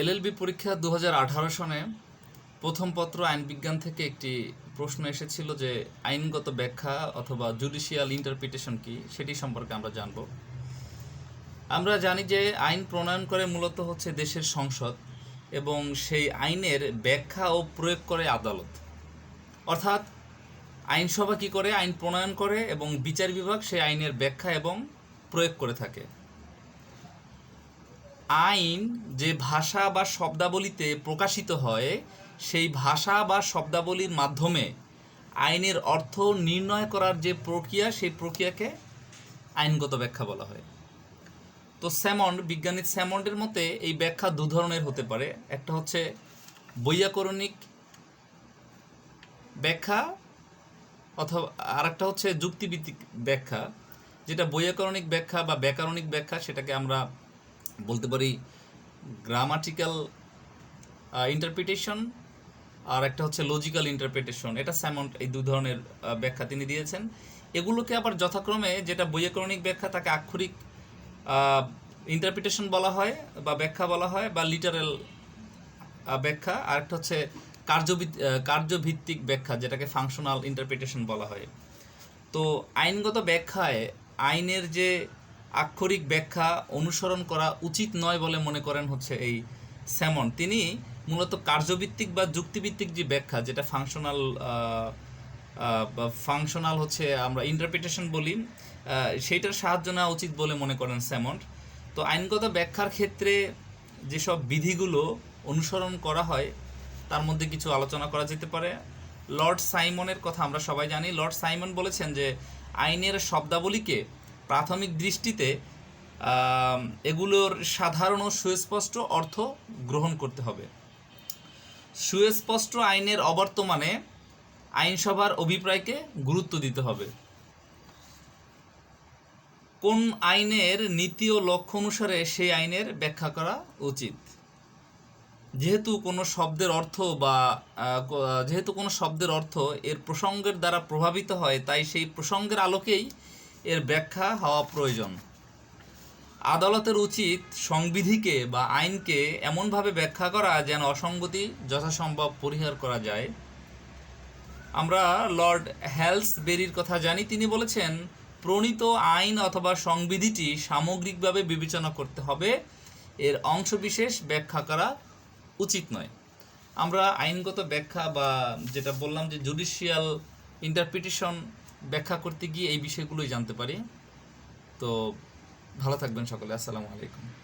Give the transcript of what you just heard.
LLB পরীক্ষা দু হাজার আঠারো সনে প্রথম পত্র আইন বিজ্ঞান থেকে একটি প্রশ্ন এসেছিল যে আইনগত ব্যাখ্যা অথবা জুডিশিয়াল ইন্টারপ্রিটেশন কি, সেটি সম্পর্কে আমরা জানব। আমরা জানি যে আইন প্রণয়ন করে মূলত হচ্ছে দেশের সংসদ এবং সেই আইনের ব্যাখ্যা ও প্রয়োগ করে আদালত। অর্থাৎ আইনসভা কি করে? আইন প্রণয়ন করে এবং বিচার বিভাগ সেই আইনের ব্যাখ্যা এবং প্রয়োগ করে থাকে। আইন যে ভাষা বা শব্দাবলীতে প্রকাশিত হয়, সেই ভাষা বা শব্দাবলীর মাধ্যমে আইনের অর্থ নির্ণয় করার যে প্রক্রিয়া, সেই প্রক্রিয়াকে আইনগত ব্যাখ্যা বলা হয়। তো স্যামন্ড, বিজ্ঞানী স্যামন্ডের মতে এই ব্যাখ্যা দু ধরনের হতে পারে। একটা হচ্ছে বৈয়াকরণিক ব্যাখ্যা অথবা আর একটা হচ্ছে যুক্তিভিত্তিক ব্যাখ্যা, যেটা বৈয়াকরণিক ব্যাখ্যা বা ব্যাকরণিক ব্যাখ্যা, সেটাকে আমরা বলতে পারি গ্রামাটিক্যাল ইন্টারপ্রিটেশন আর একটা হচ্ছে লজিক্যাল ইন্টারপ্রিটেশন এটা স্যামন্ট এই দু ধরনের ব্যাখ্যা তিনি দিয়েছেন। এগুলোকে আবার যথাক্রমে যেটা বৈয়াকরণিক ব্যাখ্যা, তাকে আক্ষরিক ইন্টারপ্রিটেশন বলা হয় বা ব্যাখ্যা বলা হয় বা লিটারেল ব্যাখ্যা। আর একটা হচ্ছে কার্যভিত কার্যভিত্তিক ব্যাখ্যা, যেটাকে ফাংশনাল ইন্টারপ্রিটেশন বলা হয়। তো আইনগত ব্যাখ্যায় আইনের যে আক্ষরিক ব্যাখ্যা অনুসরণ করা উচিত নয় বলে মনে করেন হচ্ছে এই স্যামন। তিনি মূলত কার্যভিত্তিক বা যুক্তিভিত্তিক যে ব্যাখ্যা, যেটা ফাংশনাল ফাংশনাল হচ্ছে আমরা ইন্টারপ্রিটেশন বলি সেইটার সাহায্য নেওয়া উচিত বলে মনে করেন স্যামন্ড তো আইনগত ব্যাখ্যার ক্ষেত্রে যেসব বিধিগুলো অনুসরণ করা হয়, তার মধ্যে কিছু আলোচনা করা যেতে পারে। লর্ড সাইমনের কথা আমরা সবাই জানি। লর্ড সাইমন বলেছেন যে আইনের শব্দাবলীকে প্রাথমিক দৃষ্টিতে এগুলোর সাধারণ ও সুস্পষ্ট অর্থ গ্রহণ করতে হবে। সুস্পষ্ট আইনের অবর্তমানে আইনসভার অভিপ্রায়কে গুরুত্ব দিতে হবে। কোন আইনের নীতি ও লক্ষ্য অনুসারে সেই আইনের ব্যাখ্যা করা উচিত? যেহেতু কোনো শব্দের অর্থ বা যেহেতু কোনো শব্দের অর্থ এর প্রসঙ্গের দ্বারা প্রভাবিত হয়, তাই সেই প্রসঙ্গের আলোকেই এর ব্যাখ্যা হওয়া প্রয়োজন। আদালতের উচিত সংবিধিকে বা আইনকে এমনভাবে ব্যাখ্যা করা যেন অসঙ্গতি যথাসম্ভব পরিহার করা যায়। আমরা লর্ড হ্যালসবেরির কথা জানি। তিনি বলেছেন, প্রণীত আইন অথবা সংবিধিটি সামগ্রিকভাবে বিবেচনা করতে হবে। এর অংশবিশেষ ব্যাখ্যা করা উচিত নয়। আমরা আইনগত ব্যাখ্যা বা যেটা বললাম যে জুডিশিয়াল ইন্টারপ্রিটেশন ব্যাখ্যা করতে গিয়ে এই বিষয়গুলোই জানতে পারি। তো ভালো থাকবেন সকলে। আসসালামু আলাইকুম।